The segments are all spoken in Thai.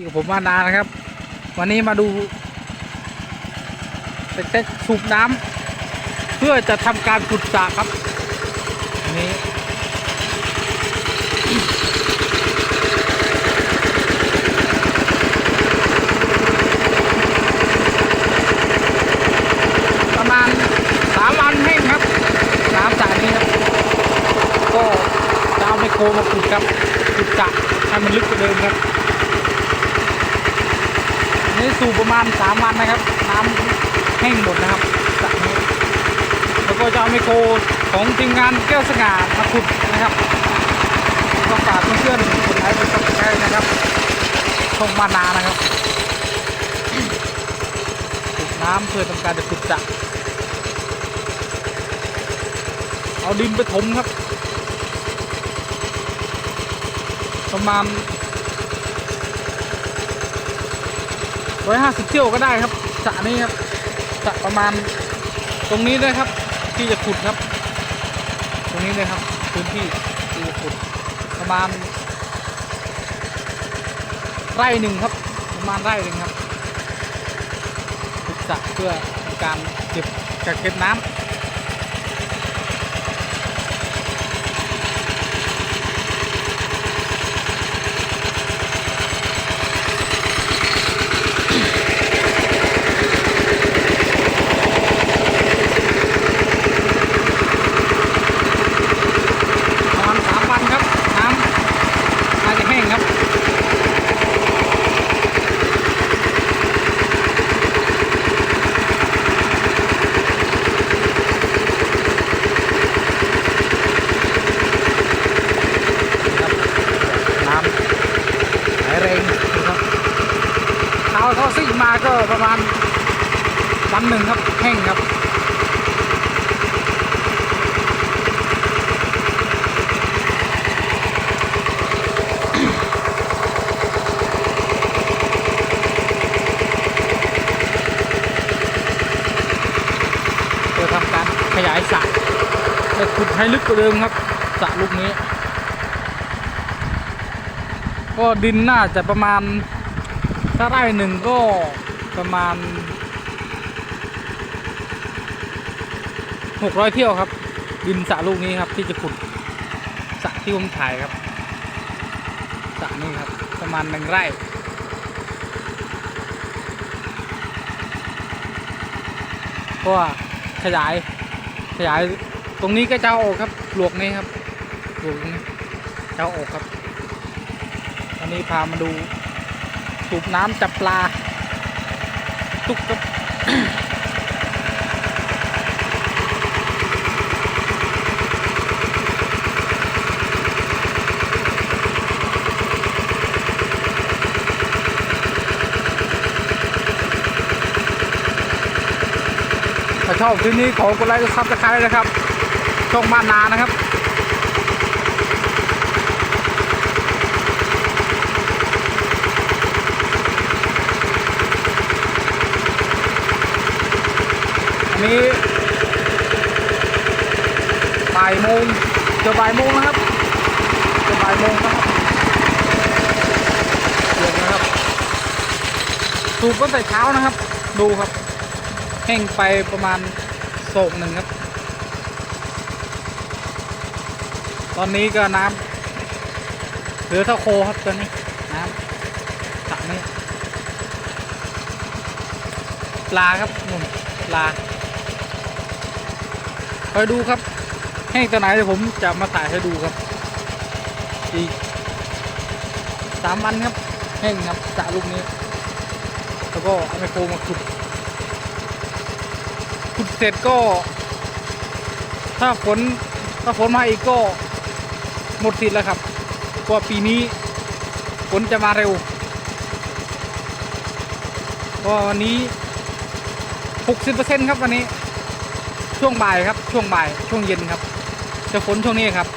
อยู่กับผมมานานนะครับ วันนี้มาดูเต็กสูบน้ำเพื่อจะทำการขุดสระครับนี้ประมาณสามวันแห้งครับน้ำสระนี้ครับก็จะเอาไมโครมาขุดครับขุดสระให้มันลึกกว่าเดิมครับ นี่สูบประมาณสามวันนะครับ น้ำแห้งหมดนะครับสระนี้แล้วก็จะเอาไมโครของทีมงานแก้วสง่ามาขุดนะครับก็ฝากเพื่อนๆคนไหนเป็นสับสไครนะครับช่องมานานะครับขุดน้ำเพื่อทำการจะขุดสระเอาดินไปถมครับ ประมาณ ร้อยห้าสิบเที่ยวก็ได้ครับสระนี้ครับสระประมาณตรงนี้ด้วยครับ ที่จะขุดครับ ตรงนี้เลยครับพื้นที่ที่จะขุดประมาณไร่หนึ่งครับ ประมาณไร่หนึ่งครับขุดสระเพื่อการเก็บกักเก็บน้ำ ประมาณสามวันครับ น้ำน่าจะแห้งครับ น้ำไหลแรงนะครับเท้าเขาซิ่งมาก็ประมาณ วันหนึ่งครับแห้งครับเพื่อทำการขยายสระจะขุดให้ลึกกว่าเดิมครับสระลูกนี้ ก็ดินน่าจะประมาณถ้าไร่หนึ่งก็ประมาณ 600เที่ยวครับ ดินสระลูกนี้ครับ ที่จะขุดสระที่ผมถ่ายครับสระนี้ครับ ประมาณหนึ่งไร่เพราะขยายขยายตรงนี้ก็จะอาอกครับหลวกนี้ครับหลวกนี้จะเอาออกครับวันนี้พามาดูสูบน้ำจับปลา ตุกครับ ถ้าชอบคลิปนี้ขอกดไลค์กดซับสไครต์นะครับ ช่องมานานะครับอันนี้บ่ายโมงจะบ่ายโมงนะครับจะบ่ายโมงนะครับเดือดนะครับสูบตั้งแต่เช้านะครับ ดูครับ แห้งไปประมาณโศกหนึ่งครับ ตอนนี้ก็น้ำเหลือเท่าโคครับตอนนี้น้ำสระนี้ปลาครับนุ่นปลาคอยดูครับ แห้งตอนไหนเดี๋ยวผมจะมาถ่ายให้ดูครับ อีกสามวันครับ แห้งครับสระลูกนี้ แล้วก็เอาไมโครมาขุด ขุดเสร็จก็ ถ้าฝนถ้าฝนมาอีกก็หมดสิทธิ์แล้วครับเพราะว่าปีนี้ฝนจะมาเร็วเพราะวันนี้ 60%ครับวันนี้ ช่วงบ่ายครับ ช่วงบ่ายช่วงเย็นครับ จะฝนช่วงนี้ครับ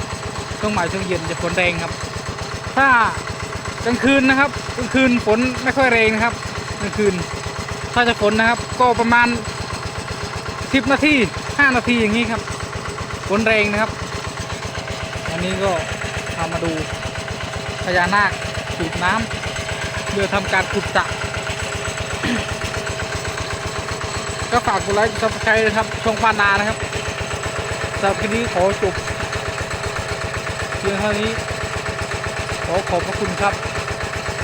ช่วงบ่ายช่วงเย็นจะฝนแรงครับ ถ้ากลางคืนนะครับกลางคืนฝนไม่ค่อยแรงนะครับกลางคืน ถ้าจะฝนนะครับ ก็ประมาณ สิบนาทีห้านาทีอย่างนี้ครับฝนแรงนะครับอันนี้ก็พามาดูพญานาคสูบน้ำเรือทำการขุดสระก็ฝากกดไลค์กดซับสไครต์นะครับช่องปานานะครับสำหรับคลิปนี้ขอจบเพียงเท่านี้ขอขอบพระคุณครับ